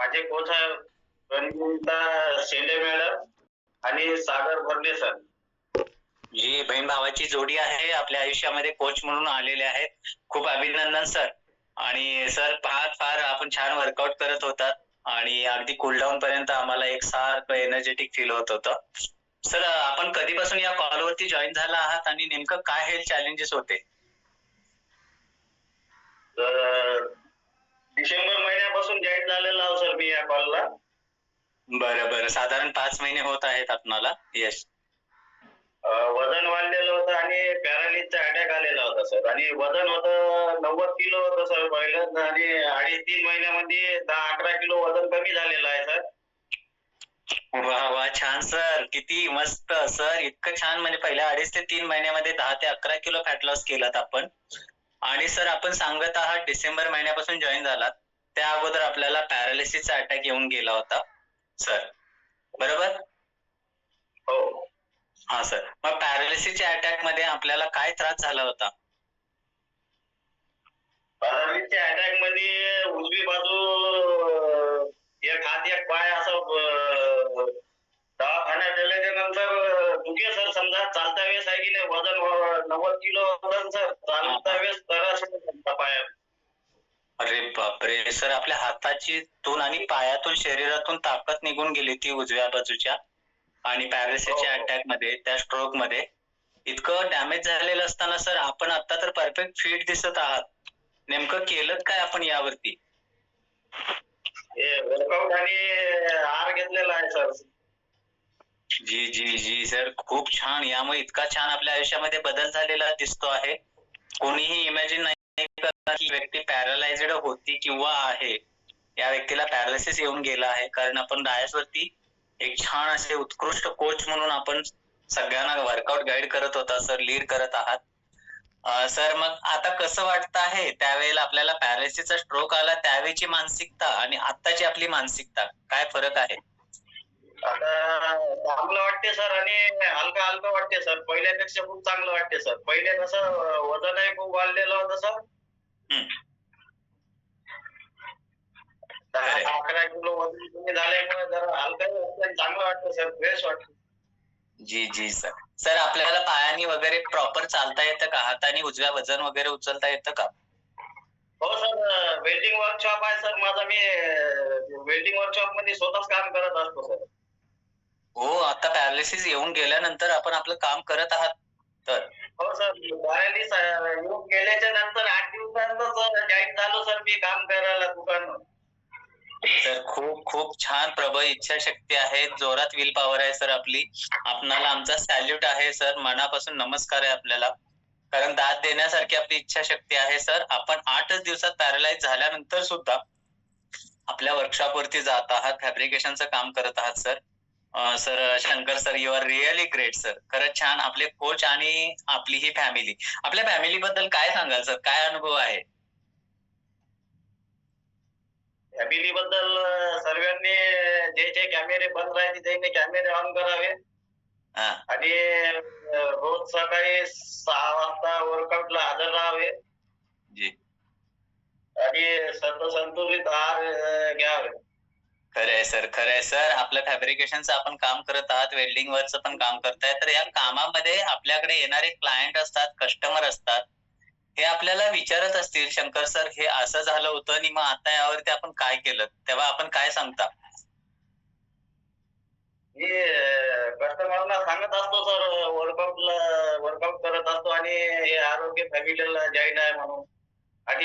माझे कोच आहे रंजिता शेंडे मॅडम आणि सागर भरणे सर जी बहीण भावाची जोडी आहे आपल्या आयुष्यामध्ये कोच म्हणून आलेले आहेत खूप अभिनंदन सर आणि सर फार फार आपण छान वर्कआउट करत होतात आणि अगदी कूलडाऊन पर्यंत आम्हाला एक सारखं एनर्जेटिक फील होत होतं. सर आपण कधीपासून या कॉलवरती जॉईन झाला आहात आणि नेमकं काय हेल्थ चॅलेंजेस होते? तर डिसेंबर महिन्यापासून जॉईन झालेला आहो सर मी या कॉलला. बरं बरं. साधारण पाच महिने होत आहेत आपणाला? यस वजन वाढलेलं होतं आणि पॅरालिसचा अटॅक आलेला होता सर. आणि वजन होतं नव्वद किलो होतं सर पहिलं आणि अडीच तीन महिन्यामध्ये दहा अकरा किलो वजन कमी झालेलं आहे सर. वा वा. छान सर. किती मस्त. सर इतकं छान. म्हणजे पहिल्या अडीच ते तीन महिन्यामध्ये दहा ते अकरा किलो फॅट लॉस केलात आपण. आणि सर आपण सांगत आहात डिसेंबर महिन्यापासून जॉईन झालात. त्या अगोदर आपल्याला पॅरालिसिसचा अटॅक येऊन गेला होता सर. बरोबर? हो. हा सर. मग पॅरालिसिसच्या अटॅकमध्ये आपल्याला काय त्रास झाला होता? पॅरालिसच्या अटॅकमध्ये उजवी बाजू एक हात एक पाय असं दवाखान्यात गेल्याच्यानंतर दुखे सर समजा चालता वेळेस आहे की नाही? वजन नव्वद किलो वजन सर. चालता वेळेस अरे बापरे. सर आपल्या हाताची तून आणि पायातून शरीरातून ताकद निघून गेली ती उजव्या बाजूच्या आणि पॅरालिसिसच्या हो. अटॅकमध्ये त्या स्ट्रोकमध्ये. इतकं डॅमेज झालेलं असताना सर आपण आता तर परफेक्ट फिट दिसत आहात. नेमकं केलं काय आपण यावरती? हे वर्कआउट आणि आहार घेतलेला आहे सर. जी जी जी सर. खूप छान. यामुळे इतका छान आपल्या आयुष्यामध्ये बदल झालेला दिसतो आहे. कोणीही इमॅजिन नाही की व्यक्ती पॅरालायझड होती किंवा आहे या व्यक्तीला पॅरालिसिस येऊन गेला आहे. कारण आपण डायस वरती एक छान असे उत्कृष्ट कोच म्हणून आपण सगळ्यांना वर्कआउट गाईड करत होता सर लीड करत आहात. सर मग आता कसं वाटतं आहे? त्यावेळेला आपल्याला पॅरालिसिसचा स्ट्रोक आला त्यावेळीची मानसिकता आणि आताची आपली मानसिकता काय फरक आहे? आता चांगलं वाटते सर आणि हलका हलका वाटते सर पहिल्यापेक्षा खूप चांगलं वाटते सर पहिले कसं वजनही खूप वाढलेलं होतं सर चांगलं वाटतं सर फ्रेश वाटतं. जी जी सर. सर आपल्याला पायानी वगैरे प्रॉपर चालता येतं का? हाताने उजव्या वजन वगैरे उचलता येतं का? हो सर वेल्डिंग वर्कशॉप आहे सर. माझा मी वेल्डिंग वर्कशॉपमध्ये स्वतःच काम करत असतो सर. हो आता पॅरालिसिस येऊन गेल्यानंतर आपण आपलं काम करत आहात तर. हो सर. पॅरालिस येऊन गेल्याच्यानंतर जॉईन झालो सर मी काम करायला दुकान तर खूप खूप छान प्रबळ इच्छाशक्ती आहे. जोरात विल पॉवर आहे सर आपली. आपणाला आमचा सॅल्यूट आहे सर मनापासून नमस्कार आहे आपल्याला. कारण दाद देण्यासारखी आपली इच्छाशक्ती आहे सर आपण आठच दिवसात पॅरालाइज झाल्यानंतर सुद्धा आपल्या वर्कशॉप वरती जात आहात फॅब्रिकेशनचं काम करत आहात sir sir Shankar sir you are really great sir खरंच छान. आपले कोच आणि आपली ही फॅमिली आपल्या फॅमिली बद्दल काय सांगाल सर काय अनुभव आहे? फॅमिली बद्दल सर्वांनी जे जे कॅमेरे बंद राहते त्यांनी कॅमेरे ऑन करावे. हा. आणि रोज सकाळी सहा वाजता वर्कआउटला हजर राहावे. आणि सर्व संतुलित आहार घ्यावे. खरंय सर. खरंय सर. आपलं फॅब्रिकेशनचं आपण काम करत आहात. वेल्डिंग वरचं पण काम करताय. तर या कामामध्ये आपल्याकडे येणारे क्लायंट असतात कस्टमर असतात. हे आपल्याला विचारत असतील शंकर सर हे असं झालं होतं आणि मग आता यावरती आपण काय केलं? तेव्हा आपण काय सांगता? मी कस्टमरला सांगत असतो सर वर्कआउट वर्कआउट करत असतो आणि हे आरोग्य फॅमिलीला जॉईन आहे म्हणून.